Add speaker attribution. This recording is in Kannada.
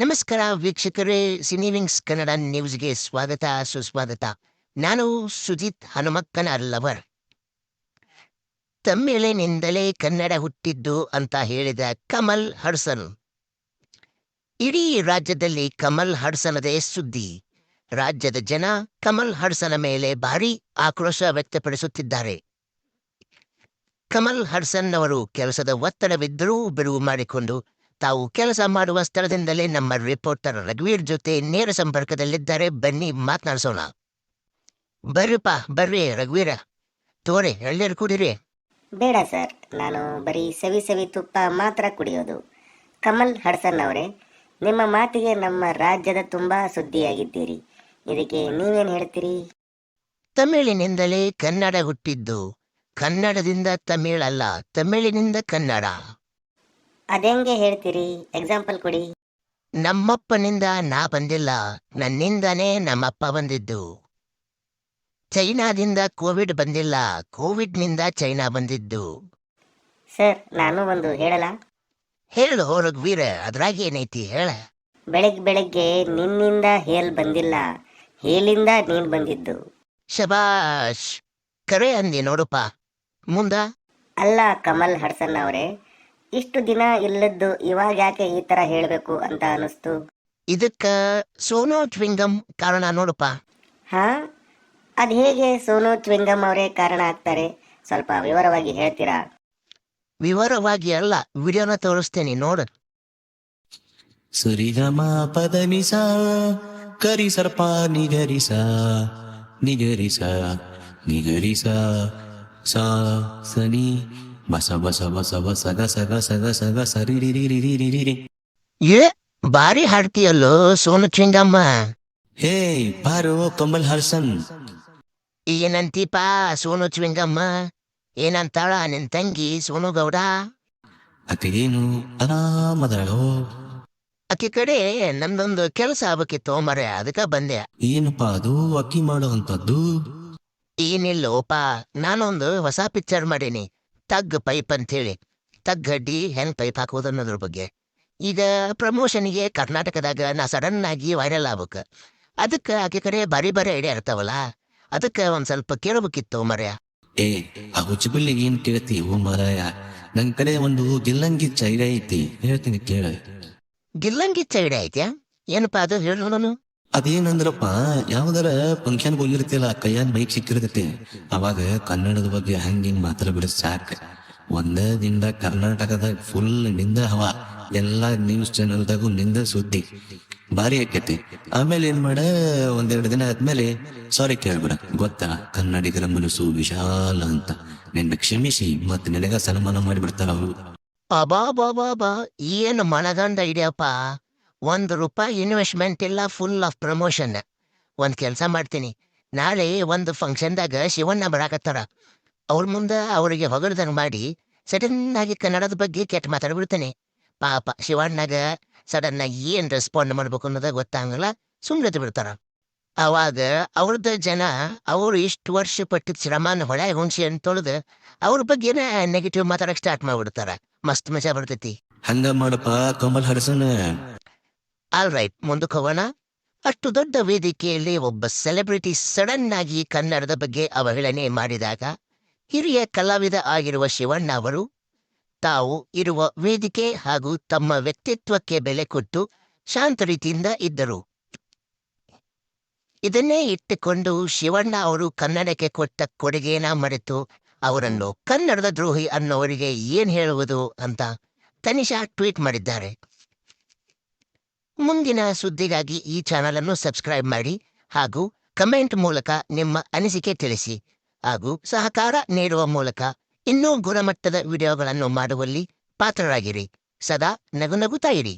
Speaker 1: ನಮಸ್ಕಾರ ವೀಕ್ಷಕರೇ, ಸಿನಿವಿಂಗ್ಸ್ ಕನ್ನಡ ನ್ಯೂಸ್ಗೆ ಸ್ವಾಗತ, ಸುಸ್ವಾಗತ. ನಾನು ಸುಜಿತ್ ಹನುಮಕ್ಕನ ಲವರ್. ತಮಿಳಿನಿಂದಲೇ ಕನ್ನಡ ಹುಟ್ಟಿದ್ದು ಅಂತ ಹೇಳಿದ ಕಮಲ್ ಹಡ್ಸನ್. ಇಡೀ ರಾಜ್ಯದಲ್ಲಿ ಕಮಲ್ ಹಡ್ಸನದೇ ಸುದ್ದಿ. ರಾಜ್ಯದ ಜನ ಕಮಲ್ ಹಡ್ಸನ ಮೇಲೆ ಭಾರೀ ಆಕ್ರೋಶ ವ್ಯಕ್ತಪಡಿಸುತ್ತಿದ್ದಾರೆ. ಕಮಲ್ ಹಡ್ಸನ್ ಅವರು ಕೆಲಸದ ಒತ್ತಡವಿದ್ದರೂ ಬಿಡುವು ಮಾಡಿಕೊಂಡು ತಾವು ಕೆಲಸ ಮಾಡುವ ಸ್ಥಳದಿಂದಲೇ ನಮ್ಮ ರಿಪೋರ್ಟರ್ ರಘುವೀರ್ ಜೊತೆ ನೇರ ಸಂಪರ್ಕದಲ್ಲಿದ್ದಾರೆ. ಬನ್ನಿ ಮಾತನಾಡಿಸೋಣ. ಬರ್ರಿಪ್ಪ ಬರ್ರಿ ರಘುವೀರ. ತೋರಿ ಎಳ್ಳೀರು ಕುಡಿರಿ.
Speaker 2: ಬೇಡ ಸರ್ ನಾನು ಬರೀ ಸವಿ ಸವಿ ತುಪ್ಪ ಮಾತ್ರ ಕುಡಿಯೋದು. ಕಮಲ್ ಹಡ್ಸನ್ ಅವರೇ ನಿಮ್ಮ ಮಾತಿಗೆ ನಮ್ಮ ರಾಜ್ಯದ ತುಂಬಾ ಸುದ್ದಿಯಾಗಿದ್ದೀರಿ. ಇದಕ್ಕೆ ನೀವೇನು ಹೇಳ್ತೀರಿ?
Speaker 1: ತಮಿಳಿನಿಂದಲೇ ಕನ್ನಡ ಹುಟ್ಟಿದ್ದು. ಕನ್ನಡದಿಂದ ತಮಿಳಲ್ಲ ತಮಿಳಿನಿಂದ ಕನ್ನಡ.
Speaker 2: ಅದೆಂಗೆ ಹೇಳ್ತೀರಿ? ಎಕ್ಸಾಂಪಲ್ ಕೊಡಿ.
Speaker 1: ನಮ್ಮಪ್ಪನಿಂದ ನಾ ಬಂದಿಲ್ಲ ನನ್ನಿಂದನೇ ನಮ್ಮಪ್ಪ ಬಂದಿದ್ದು. ಚೈನಾದಿಂದ ಕೋವಿಡ್ ಬಂದಿಲ್ಲ ಕೋವಿಡ್ನಿಂದ ಚೈನಾ ಬಂದಿದ್ದು.
Speaker 2: ಸರ್ ನಾನು ಒಂದು ಹೇಳಲ್ಲ
Speaker 1: ಹೇಳು ವೀರ ಅದ್ರಾಗ ಏನೈತಿ ಹೇಳ.
Speaker 2: ಬೆಳಗ್ಗೆ ಬೆಳಗ್ಗೆ ನಿನ್ನಿಂದ ಹೇಲ್ ಬಂದಿಲ್ಲ ಹೇಲಿಂದ ನೀನ್ ಬಂದಿದ್ದು.
Speaker 1: ಶಬಾಷ್ ಕರೆ ಅಂದಿ ನೋಡಪ್ಪ ಮುಂದ?
Speaker 2: ಅಲ್ಲ ಕಮಲ್ ಹಡ್ಸನ್ ಅವರೇ ಇಷ್ಟು ದಿನ ಇಲ್ಲದ್ದು ಇವಾಗ ಯಾಕೆ ಈ ತರ ಹೇಳಬೇಕು ಅಂತ ಅನಿಸ್ತು
Speaker 1: ಇದಕ್ಕ ಸೋನೋ ಚ್ವಿಂಗಮ್ ಕಾರಣ ನೋಡಪ್ಪ
Speaker 2: ಹಾ? ಅದ್ ಹೇಗೆ ಸೋನೋ ಚ್ವಿಂಗಮ್ ಅವರೇ ಕಾರಣ ಆಗ್ತಾರೆ? ಸ್ವಲ್ಪ ವಿವರವಾಗಿ ಹೇಳ್ತೀರಾ?
Speaker 1: ವಿವರವಾಗಿ ಅಲ್ಲ ವಿಡಿಯೋನ ತೋರಿಸ್ತೇನೆ ನೋಡು.
Speaker 3: ಸರಿಗಮ ಪದನಿಸ ಕರಿ ಸರ್ಪ ನಿಗರಿಸ ನಿಗರಿಸ ನಿಗರಿಸ ಸಾ ಸನಿ ಬಸ ಬಸ ಬಸ ಬಸ ಗಸ ಗಸ ಗಸ ರಿ ರಿರಿರಿರಿರಿರಿರಿ
Speaker 1: ಏ ಬಾರಿ ಹಾಡ್ತೀಯಲ್ಲೋ ಸೋನು ಚಿಂಗಮ್ಮ.
Speaker 3: ಹೇ ಬಾರೋ ಕಮಲ್ ಹರ್ಸನ್
Speaker 1: ಏನಂತೀಪ ಸೋನು ಚಿಂಗಮ್ಮ? ಏನಂತಾಳ ನಿನ್ ತಂಗಿ ಸೋನು ಗೌಡ
Speaker 3: ಅದೇನು ಆರಾಮದಳೋ
Speaker 1: ಅಕ್ಕಿ ಕಡೆ ನಮ್ದೊಂದು ಕೆಲಸ ಆಗ್ಬೇಕಿತ್ತು ಮರೆ ಅದಕ್ಕ ಬಂದೆ.
Speaker 3: ಏನಪ್ಪಾ ಅದು? ಅಕ್ಕಿ ಮಾಡುವಂಥದ್ದು
Speaker 1: ಏನಿಲ್ಲೋಪ ನಾನೊಂದು ಹೊಸ ಪಿಕ್ಚರ್ ಮಾಡೀನಿ. ತಗ್ ಪೈಪ್ ಅಂತೇಳಿ ತಗ್ ಗಡ್ಡಿ ಹೆಂಗ್ ಪೈಪ್ ಹಾಕೋದು ಅನ್ನೋದ್ರ ಬಗ್ಗೆ. ಈಗ ಪ್ರಮೋಷನ್ಗೆ ಕರ್ನಾಟಕದಾಗ ನಾ ಸಡನ್ ಆಗಿ ವೈರಲ್ ಆಗ್ಬೇಕು. ಅದಕ್ಕೆ ಆಕೆ ಕಡೆ ಬಾರಿ ಬಾರಿ ಐಡಿಯಾ ಇರ್ತಾವಲ್ಲ ಅದಕ್ಕೆ ಒಂದು ಸ್ವಲ್ಪ ಕೇಳಬೇಕಿತ್ತು ಮರ್ಯ.
Speaker 3: ಏ ಆ ಹುಚ್ಚುಬಿಲ್ಲಿಗೆ ಏನ್ ಕೇಳ್ತಿ ಓ ಮಾರಾಯ? ನನ್ ಕಡೆ ಒಂದು ಗಿಲ್ಲಂಗಿ ಚೈಡ ಐತಿ ಹೇಳ್ತೀನಿ ಕೇಳ.
Speaker 1: ಗಿಲ್ಲಂಗಿ ಚೈಡ ಐತ್ಯಾ? ಏನಪ್ಪ ಅದು ಹೇಳೋನು
Speaker 3: ಅದೇನಂದ್ರಪ್ಪ, ಯಾವ್ದಾರ ಫಂಕ್ಷನ್ ಹೋಗಿರ್ತಿಲ್ಲ ಕೈಯಾಗ ಬೈಕ್ ಸಿಕ್ಕಿರ್ತೈತಿ. ಅವಾಗ ಕನ್ನಡದ ಬಗ್ಗೆ ಹಂಗಿಂಗ್ ಮಾತ್ರ ಬಿಡ ಸಾಕು. ಒಂದೇ ದಿನದ ಕರ್ನಾಟಕದಾಗ ಫುಲ್ನಿಂದ ಹವಾ. ಎಲ್ಲಾ ನ್ಯೂಸ್ ಚಾನೆಲ್ದಾಗು ನಿಂದ ಸುದ್ದಿ. ಭಾರಿ ಆಕೈತಿ. ಆಮೇಲೆ ಏನ್ ಮಾಡ, ಒಂದೆರಡು ದಿನ ಆದ್ಮೇಲೆ ಸಾರಿ ಕೇಳ್ಬಿಡ, ಗೊತ್ತಾ? ಕನ್ನಡಿಗರ ಮನಸ್ಸು ವಿಶಾಲ ಅಂತ. ನಿನ್ನ ಕ್ಷಮಿಸಿ, ಮತ್ತೆ ನಿನಗ ಸನ್ಮಾನ ಮಾಡಿಬಿಡ್ತಾರ ಅವರು.
Speaker 1: ಅಬಾ ಬಾಬಾ ಬಾ ಏನು ಮನಗಂಡ ಐಡಿಯಪ್ಪ ಒಂದು ರೂಪಾಯಿ ಇನ್ವೆಸ್ಟ್ಮೆಂಟ್ ಇಲ್ಲ ಫುಲ್ ಆಫ್ ಪ್ರಮೋಷನ್ ಒಂದು ಕೆಲಸ ಮಾಡ್ತೀನಿ. ನಾಳೆ ಒಂದು ಫಂಕ್ಷನ್ದಾಗ ಶಿವಣ್ಣ ಬರಾಕತ್ತಾರ. ಅವ್ರ ಮುಂದೆ ಅವರಿಗೆ ಹೊಗಳ್ದಂಗ್ ಮಾಡಿ ಸಡನ್ ಆಗಿ ಕನ್ನಡದ ಬಗ್ಗೆ ಕೆಟ್ಟ ಮಾತಾಡ್ಬಿಡ್ತೇನೆ. ಪಾಪ ಶಿವಣ್ಣಗ ಸಡನ್ ಆಗಿ ಏನ್ ರೆಸ್ಪಾಂಡ್ ಮಾಡ್ಬೇಕು ಅನ್ನೋದ ಗೊತ್ತಾಗಲ್ಲ ಸುಮ್ಮನೆ ಬಿಡ್ತಾರ. ಅವಾಗ ಅವ್ರದ ಜನ ಅವರು ಇಷ್ಟು ವರ್ಷ ಪಟ್ಟಿದ ಶ್ರಮನ ಹೊಳೆ ಹುಣ್ಸಿ ಅಂತ ತೊಳೆದು ಅವ್ರ ಬಗ್ಗೆನೇ ನೆಗೆಟಿವ್ ಮಾತಾಡಕ್ ಸ್ಟಾರ್ಟ್ ಮಾಡ್ಬಿಡ್ತಾರ. ಮಸ್ತ್ ಮಜಾ ಬರ್ತೈತಿ.
Speaker 3: ಹಂಗ ಮಾಡಪ್ಪ, ಕಮಲ್ ಹಡ್ಸನ್
Speaker 1: ಆಲ್ ರೈಟ್ ಮುಂದಕ್ಕೆ ಹೋಗೋಣ. ಅಷ್ಟು ದೊಡ್ಡ ವೇದಿಕೆಯಲ್ಲಿ ಒಬ್ಬ ಸೆಲೆಬ್ರಿಟಿ ಸಡನ್ ಆಗಿ ಕನ್ನಡದ ಬಗ್ಗೆ ಅವಹೇಳನೆ ಮಾಡಿದಾಗ ಹಿರಿಯ ಕಲಾವಿದ ಆಗಿರುವ ಶಿವಣ್ಣ ಅವರು, ತಾವು ಇರುವ ವೇದಿಕೆ ಹಾಗೂ ತಮ್ಮ ವ್ಯಕ್ತಿತ್ವಕ್ಕೆ ಬೆಲೆ ಕೊಟ್ಟು ಶಾಂತ ರೀತಿಯಿಂದ ಇದ್ದರು. ಇದನ್ನೇ ಇಟ್ಟುಕೊಂಡು ಶಿವಣ್ಣ ಅವರು ಕನ್ನಡಕ್ಕೆ ಕೊಟ್ಟ ಕೊಡುಗೆನ ಮರೆತು ಅವರನ್ನು ಕನ್ನಡದ ದ್ರೋಹಿ ಅನ್ನೋರಿಗೆ ಏನ್ ಹೇಳುವುದು ಅಂತ ತನಿಷಾ ಟ್ವೀಟ್ ಮಾಡಿದ್ದಾರೆ. ಮುಂದಿನ ಸುದ್ದಿಗಾಗಿ ಈ ಚಾನಲ್ ಅನ್ನು ಸಬ್ಸ್ಕ್ರೈಬ್ ಮಾಡಿ ಹಾಗೂ ಕಮೆಂಟ್ ಮೂಲಕ ನಿಮ್ಮ ಅನಿಸಿಕೆ ತಿಳಿಸಿ ಹಾಗೂ ಸಹಕಾರ ನೀಡುವ ಮೂಲಕ ಇನ್ನೂ ಗುಣಮಟ್ಟದ ವಿಡಿಯೋಗಳನ್ನು ಮಾಡುವಲ್ಲಿ ಪಾತ್ರರಾಗಿರಿ. ಸದಾ ನಗು ನಗುತ್ತಾ ಇರಿ.